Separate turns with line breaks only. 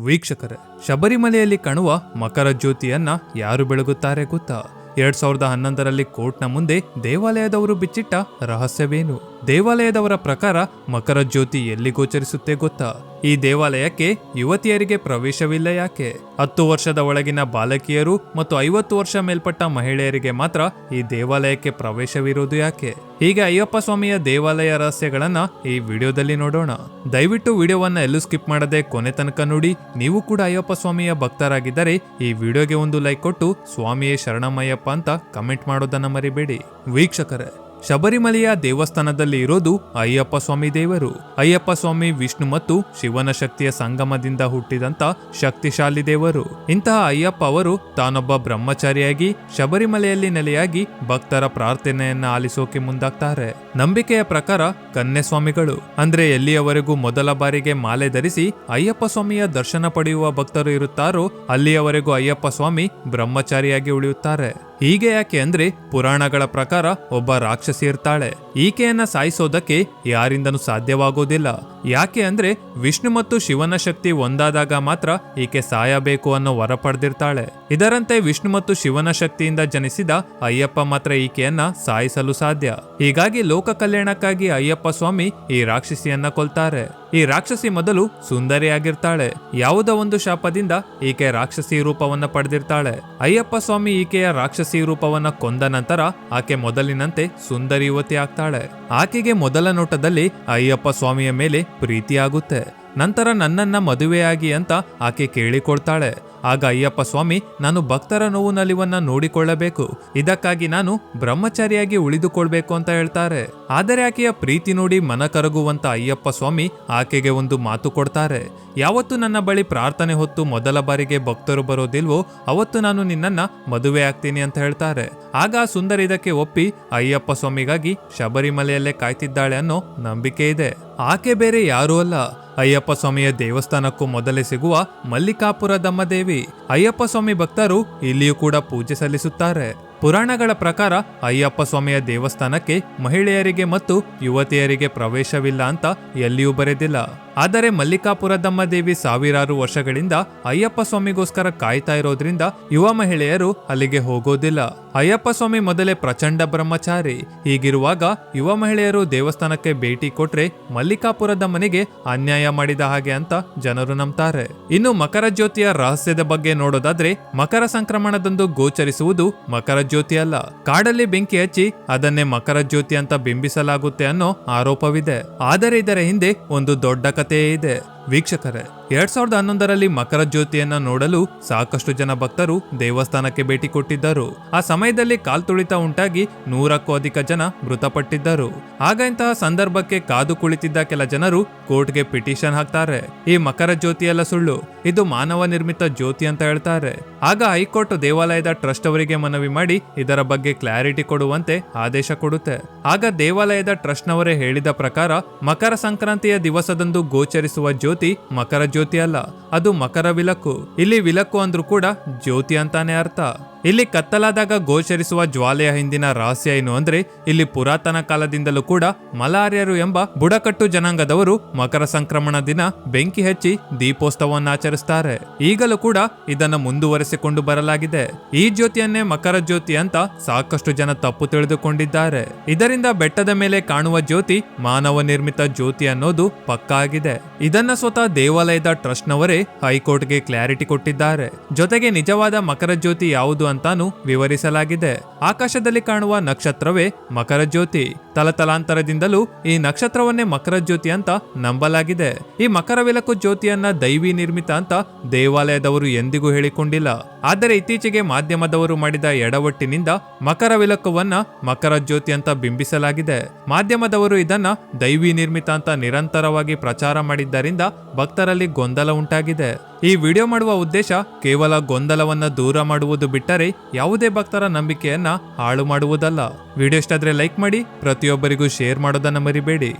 ವೀಕ್ಷಕರೇ, ಶಬರಿಮಲೆಯಲ್ಲಿ ಕಾಣುವ ಮಕರ ಜ್ಯೋತಿಯನ್ನ ಯಾರು ಬೆಳಗುತ್ತಾರೆ ಗೊತ್ತಾ? ಎರಡ್ ಸಾವಿರದ ಹನ್ನೊಂದರಲ್ಲಿ ಕೋರ್ಟ್ನ ಮುಂದೆ ದೇವಾಲಯದವರು ಬಿಚ್ಚಿಟ್ಟ ರಹಸ್ಯವೇನು? ದೇವಾಲಯದವರ ಪ್ರಕಾರ ಮಕರ ಜ್ಯೋತಿ ಎಲ್ಲಿ ಗೋಚರಿಸುತ್ತೆ ಗೊತ್ತಾ? ಈ ದೇವಾಲಯಕ್ಕೆ ಯುವತಿಯರಿಗೆ ಪ್ರವೇಶವಿಲ್ಲ ಯಾಕೆ? ಹತ್ತು ವರ್ಷದ ಒಳಗಿನ ಬಾಲಕಿಯರು ಮತ್ತು ಐವತ್ತು ವರ್ಷ ಮೇಲ್ಪಟ್ಟ ಮಹಿಳೆಯರಿಗೆ ಮಾತ್ರ ಈ ದೇವಾಲಯಕ್ಕೆ ಪ್ರವೇಶವಿರುವುದು ಯಾಕೆ? ಹೀಗೆ ಅಯ್ಯಪ್ಪ ಸ್ವಾಮಿಯ ದೇವಾಲಯ ರಹಸ್ಯಗಳನ್ನ ಈ ವಿಡಿಯೋದಲ್ಲಿ ನೋಡೋಣ. ದಯವಿಟ್ಟು ವಿಡಿಯೋವನ್ನ ಎಲ್ಲೂ ಸ್ಕಿಪ್ ಮಾಡದೆ ಕೊನೆ ತನಕ ನೋಡಿ. ನೀವು ಕೂಡ ಅಯ್ಯಪ್ಪ ಸ್ವಾಮಿಯ ಭಕ್ತರಾಗಿದ್ದರೆ ಈ ವಿಡಿಯೋಗೆ ಒಂದು ಲೈಕ್ ಕೊಟ್ಟು ಸ್ವಾಮಿಯೇ ಶರಣಮಯ್ಯಪ್ಪ ಅಂತ ಕಮೆಂಟ್ ಮಾಡೋದನ್ನ ಮರಿಬೇಡಿ. ವೀಕ್ಷಕರೇ ಶಬರಿಮಲೆಯ ದೇವಸ್ಥಾನದಲ್ಲಿ ಇರೋದು ಅಯ್ಯಪ್ಪ ಸ್ವಾಮಿ ದೇವರು. ಅಯ್ಯಪ್ಪ ಸ್ವಾಮಿ, ವಿಷ್ಣು ಮತ್ತು ಶಿವನ ಶಕ್ತಿಯ ಸಂಗಮದಿಂದ ಹುಟ್ಟಿದಂತ ಶಕ್ತಿಶಾಲಿ ದೇವರು. ಇಂತಹ ಅಯ್ಯಪ್ಪ ಅವರು ತಾನೊಬ್ಬ ಬ್ರಹ್ಮಚಾರಿಯಾಗಿ, ಶಬರಿಮಲೆಯಲ್ಲಿ ನೆಲೆಯಾಗಿ ಭಕ್ತರ ಪ್ರಾರ್ಥನೆಯನ್ನ ಆಲಿಸೋಕೆ ಮುಂದಾಗ್ತಾರೆ. ನಂಬಿಕೆಯ ಪ್ರಕಾರ ಕನ್ಯೆ ಸ್ವಾಮಿಗಳು ಅಂದ್ರೆ ಎಲ್ಲಿಯವರೆಗೂ ಮೊದಲ ಬಾರಿಗೆ ಮಾಲೆ ಧರಿಸಿ ಅಯ್ಯಪ್ಪ ಸ್ವಾಮಿಯ ದರ್ಶನ ಪಡೆಯುವ ಭಕ್ತರು ಇರುತ್ತಾರೋ, ಅಲ್ಲಿಯವರೆಗೂ ಅಯ್ಯಪ್ಪ ಸ್ವಾಮಿ ಬ್ರಹ್ಮಚಾರಿಯಾಗಿ ಉಳಿಯುತ್ತಾರೆ. ಹೀಗೆ ಯಾಕೆ ಅಂದ್ರೆ ಪುರಾಣಗಳ ಪ್ರಕಾರ ಒಬ್ಬ ರಾಕ್ಷಸಿ ಇರ್ತಾಳೆ. ಈಕೆಯನ್ನ ಸಾಯಿಸೋದಕ್ಕೆ ಯಾರಿಂದನೂ ಸಾಧ್ಯವಾಗೋದಿಲ್ಲ. ಯಾಕೆ ಅಂದ್ರೆ ವಿಷ್ಣು ಮತ್ತು ಶಿವನ ಶಕ್ತಿ ಒಂದಾದಾಗ ಮಾತ್ರ ಈಕೆ ಸಾಯಬೇಕು ಅನ್ನೋ ವರ ಪಡೆದಿರ್ತಾಳೆ. ಇದರಂತೆ ವಿಷ್ಣು ಮತ್ತು ಶಿವನ ಶಕ್ತಿಯಿಂದ ಜನಿಸಿದ ಅಯ್ಯಪ್ಪ ಮಾತ್ರ ಈಕೆಯನ್ನ ಸಾಯಿಸಲು ಸಾಧ್ಯ. ಹೀಗಾಗಿ ಲೋಕ ಕಲ್ಯಾಣಕ್ಕಾಗಿ ಅಯ್ಯಪ್ಪ ಸ್ವಾಮಿ ಈ ರಾಕ್ಷಸಿಯನ್ನ ಕೊಲ್ತಾರೆ. ಈ ರಾಕ್ಷಸಿ ಮೊದಲು ಸುಂದರಿಯಾಗಿರ್ತಾಳೆ. ಯಾವುದೋ ಒಂದು ಶಾಪದಿಂದ ಈಕೆ ರಾಕ್ಷಸಿ ರೂಪವನ್ನ ಪಡೆದಿರ್ತಾಳೆ. ಅಯ್ಯಪ್ಪ ಸ್ವಾಮಿ ಈಕೆಯ ರಾಕ್ಷಸಿ ರೂಪವನ್ನ ಕೊಂದ ನಂತರ ಆಕೆ ಮೊದಲಿನಂತೆ ಸುಂದರಿ ಯುವತಿ ಆಗ್ತಾಳೆ. ಆಕೆಗೆ ಮೊದಲ ನೋಟದಲ್ಲಿ ಅಯ್ಯಪ್ಪ ಸ್ವಾಮಿಯ ಮೇಲೆ ಪ್ರೀತಿಯಾಗುತ್ತೆ. ನಂತರ ನನ್ನನ್ನ ಮದುವೆಯಾಗಿ ಅಂತ ಆಕೆ ಕೇಳಿಕೊಳ್ತಾಳೆ. ಆಗ ಅಯ್ಯಪ್ಪ ಸ್ವಾಮಿ, ನಾನು ಭಕ್ತರ ನೋವು ನಲಿವನ್ನ ನೋಡಿಕೊಳ್ಳಬೇಕು. ಇದಕ್ಕಾಗಿ ನಾನು ಬ್ರಹ್ಮಚಾರಿಯಾಗಿ ಉಳಿದುಕೊಳ್ಬೇಕು ಅಂತ ಹೇಳ್ತಾರೆ. ಆದರೆ ಆಕೆಯ ಪ್ರೀತಿ ನೋಡಿ ಮನ ಕರಗುವಂತ ಅಯ್ಯಪ್ಪ ಸ್ವಾಮಿ ಆಕೆಗೆ ಒಂದು ಮಾತು ಕೊಡ್ತಾರೆ. ಯಾವತ್ತು ನನ್ನ ಬಳಿ ಪ್ರಾರ್ಥನೆ ಹೊತ್ತು ಮೊದಲ ಬಾರಿಗೆ ಭಕ್ತರು ಬರೋದಿಲ್ವೋ, ಅವತ್ತು ನಾನು ನಿನ್ನನ್ನ ಮದುವೆ ಆಗ್ತೀನಿ ಅಂತ ಹೇಳ್ತಾರೆ. ಆಗ ಸುಂದರ ಇದಕ್ಕೆ ಒಪ್ಪಿ ಅಯ್ಯಪ್ಪ ಸ್ವಾಮಿಗಾಗಿ ಶಬರಿಮಲೆಯಲ್ಲೇ ಕಾಯ್ತಿದ್ದಾಳೆ ಅನ್ನೋ ನಂಬಿಕೆ ಇದೆ. ಆಕೆ ಬೇರೆ ಯಾರೂ ಅಲ್ಲ. ಅಯ್ಯಪ್ಪ ಸ್ವಾಮಿಯ ದೇವಸ್ಥಾನಕ್ಕೂ ಮೊದಲೇ ಸಿಗುವ ಮಲ್ಲಿಕಾಪುರ ದಮ್ಮದೇವಿ. ಅಯ್ಯಪ್ಪ ಸ್ವಾಮಿ ಭಕ್ತರು ಇಲ್ಲಿಯೂ ಕೂಡ ಪೂಜೆ ಸಲ್ಲಿಸುತ್ತಾರೆ. ಪುರಾಣಗಳ ಪ್ರಕಾರ ಅಯ್ಯಪ್ಪ ಸ್ವಾಮಿಯ ದೇವಸ್ಥಾನಕ್ಕೆ ಮಹಿಳೆಯರಿಗೆ ಮತ್ತು ಯುವತಿಯರಿಗೆ ಪ್ರವೇಶವಿಲ್ಲ ಅಂತ ಎಲ್ಲಿಯೂ ಬರೆದಿಲ್ಲ. ಆದರೆ ಮಲ್ಲಿಕಾಪುರದಮ್ಮ ದೇವಿ ಸಾವಿರಾರು ವರ್ಷಗಳಿಂದ ಅಯ್ಯಪ್ಪ ಸ್ವಾಮಿಗೋಸ್ಕರ ಕಾಯ್ತಾ ಇರೋದ್ರಿಂದ ಯುವ ಮಹಿಳೆಯರು ಅಲ್ಲಿಗೆ ಹೋಗೋದಿಲ್ಲ. ಅಯ್ಯಪ್ಪ ಸ್ವಾಮಿ ಮೊದಲೇ ಪ್ರಚಂಡ ಬ್ರಹ್ಮಚಾರಿ. ಹೀಗಿರುವಾಗ ಯುವ ಮಹಿಳೆಯರು ದೇವಸ್ಥಾನಕ್ಕೆ ಭೇಟಿ ಕೊಟ್ರೆ ಮಲ್ಲಿಕಾಪುರದಮ್ಮನಿಗೆ ಅನ್ಯಾಯ ಮಾಡಿದ ಹಾಗೆ ಅಂತ ಜನರು ನಂಬ್ತಾರೆ. ಇನ್ನು ಮಕರ ಜ್ಯೋತಿಯ ರಹಸ್ಯದ ಬಗ್ಗೆ ನೋಡೋದಾದ್ರೆ ಮಕರ ಸಂಕ್ರಮಣದಂದು ಗೋಚರಿಸುವುದು ಮಕರ ಜ್ಯೋತಿ ಅಲ್ಲ. ಕಾಡಲ್ಲಿ ಬೆಂಕಿ ಹಚ್ಚಿ ಅದನ್ನೇ ಮಕರ ಜ್ಯೋತಿ ಅಂತ ಬಿಂಬಿಸಲಾಗುತ್ತೆ ಅನ್ನೋ ಆರೋಪವಿದೆ. ಆದರೆ ಇದರ ಹಿಂದೆ ಒಂದು ದೊಡ್ಡ තේද වීක්ෂ කර ಎರಡ್ ಸಾವಿರದ ಹನ್ನೊಂದರಲ್ಲಿ ಮಕರ ಜ್ಯೋತಿಯನ್ನ ನೋಡಲು ಸಾಕಷ್ಟು ಜನ ಭಕ್ತರು ದೇವಸ್ಥಾನಕ್ಕೆ ಭೇಟಿ ಕೊಟ್ಟಿದ್ದರು. ಆ ಸಮಯದಲ್ಲಿ ಕಾಲ್ತುಳಿತ ಉಂಟಾಗಿ ನೂರಕ್ಕೂ ಅಧಿಕ ಜನ ಮೃತಪಟ್ಟಿದ್ದರು. ಆಗ ಇಂತಹ ಸಂದರ್ಭಕ್ಕೆ ಕಾದು ಕುಳಿತಿದ್ದ ಕೆಲ ಜನರು ಕೋರ್ಟ್ಗೆ ಪಿಟಿಷನ್ ಹಾಕ್ತಾರೆ. ಈ ಮಕರ ಜ್ಯೋತಿಯೆಲ್ಲ ಸುಳ್ಳು. ಇದು ಮಾನವ ನಿರ್ಮಿತ ಜ್ಯೋತಿ ಅಂತ ಹೇಳ್ತಾರೆ. ಆಗ ಹೈಕೋರ್ಟ್ ದೇವಾಲಯದ ಟ್ರಸ್ಟ್ ಅವರಿಗೆ ಮನವಿ ಮಾಡಿ ಇದರ ಬಗ್ಗೆ ಕ್ಲಾರಿಟಿ ಕೊಡುವಂತೆ ಆದೇಶ ಕೊಡುತ್ತೆ. ಆಗ ದೇವಾಲಯದ ಟ್ರಸ್ಟ್ನವರೇ ಹೇಳಿದ ಪ್ರಕಾರ ಮಕರ ಸಂಕ್ರಾಂತಿಯ ದಿವಸದಂದು ಗೋಚರಿಸುವ ಜ್ಯೋತಿ ಮಕರ ಜ್ಯೋತಿ ಅಲ್ಲ ಅದು ಮಕರ ವಿಲಕ್ಕು. ಇಲ್ಲಿ ವಿಲಕ್ಕು ಅಂದ್ರೂ ಕೂಡ ಜ್ಯೋತಿ ಅಂತಾನೆ ಅರ್ಥ. ಇಲ್ಲಿ ಕತ್ತಲಾದಾಗ ಗೋಚರಿಸುವ ಜ್ವಾಲೆಯ ಹಿಂದಿನ ರಹಸ್ಯ ಏನು ಅಂದ್ರೆ, ಇಲ್ಲಿ ಪುರಾತನ ಕಾಲದಿಂದಲೂ ಕೂಡ ಮಲಾರ್ಯರು ಎಂಬ ಬುಡಕಟ್ಟು ಜನಾಂಗದವರು ಮಕರ ಸಂಕ್ರಮಣ ದಿನ ಬೆಂಕಿ ಹಚ್ಚಿ ದೀಪೋತ್ಸವವನ್ನು ಆಚರಿಸುತ್ತಾರೆ ಈಗಲೂ ಕೂಡ ಇದನ್ನು ಮುಂದುವರೆಸಿಕೊಂಡು ಬರಲಾಗಿದೆ. ಈ ಜ್ಯೋತಿಯನ್ನೇ ಮಕರ ಜ್ಯೋತಿ ಅಂತ ಸಾಕಷ್ಟು ಜನ ತಪ್ಪು ತಿಳಿದುಕೊಂಡಿದ್ದಾರೆ. ಇದರಿಂದ ಬೆಟ್ಟದ ಮೇಲೆ ಕಾಣುವ ಜ್ಯೋತಿ ಮಾನವ ನಿರ್ಮಿತ ಜ್ಯೋತಿ ಅನ್ನೋದು ಪಕ್ಕಾ ಆಗಿದೆ ಇದನ್ನ ಸ್ವತಃ ದೇವಾಲಯದ ಟ್ರಸ್ಟ್ನವರೇ ಹೈಕೋರ್ಟ್ಗೆ ಕ್ಲಾರಿಟಿ ಕೊಟ್ಟಿದ್ದಾರೆ. ಜೊತೆಗೆ ನಿಜವಾದ ಮಕರ ಜ್ಯೋತಿ ಯಾವುದು ಅಂತಾನು ವಿವರಿಸಲಾಗಿದೆ. ಆಕಾಶದಲ್ಲಿ ಕಾಣುವ ನಕ್ಷತ್ರವೇ ಮಕರ ಜ್ಯೋತಿ ತಲತಲಾಂತರದಿಂದಲೂ ಈ ನಕ್ಷತ್ರವನ್ನೇ ಮಕರ ಜ್ಯೋತಿ ಅಂತ ನಂಬಲಾಗಿದೆ. ಈ ಮಕರ ವಿಲಕು ಜ್ಯೋತಿಯನ್ನ ದೈವಿ ನಿರ್ಮಿತ ಅಂತ ದೇವಾಲಯದವರು ಎಂದಿಗೂ ಹೇಳಿಕೊಂಡಿಲ್ಲ. ಆದರೆ ಇತ್ತೀಚೆಗೆ ಮಾಧ್ಯಮದವರು ಮಾಡಿದ ಎಡವಟ್ಟಿನಿಂದ ಮಕರ ವಿಲಕವನ್ನ ಮಕರ ಜ್ಯೋತಿ ಅಂತ ಬಿಂಬಿಸಲಾಗಿದೆ. ಮಾಧ್ಯಮದವರು ಇದನ್ನ ದೈವಿ ನಿರ್ಮಿತ ಅಂತ ನಿರಂತರವಾಗಿ ಪ್ರಚಾರ ಮಾಡಿದ್ದರಿಂದ ಭಕ್ತರಲ್ಲಿ ಗೊಂದಲ ಉಂಟಾಗಿದೆ. ಈ ವಿಡಿಯೋ ಮಾಡುವ ಉದ್ದೇಶ ಕೇವಲ ಗೊಂದಲವನ್ನ ದೂರ ಮಾಡುವುದು ಬಿಟ್ಟರೆ ಯಾವುದೇ ಭಕ್ತರ ನಂಬಿಕೆಯನ್ನ ಹಾಳು ಮಾಡುವುದಲ್ಲ. ವಿಡಿಯೋ ಇಷ್ಟಾದ್ರೆ ಲೈಕ್ ಮಾಡಿ, ಪ್ರತಿಯೊಬ್ಬರಿಗೂ ಶೇರ್ ಮಾಡೋದನ್ನ ಮರಿಬೇಡಿ.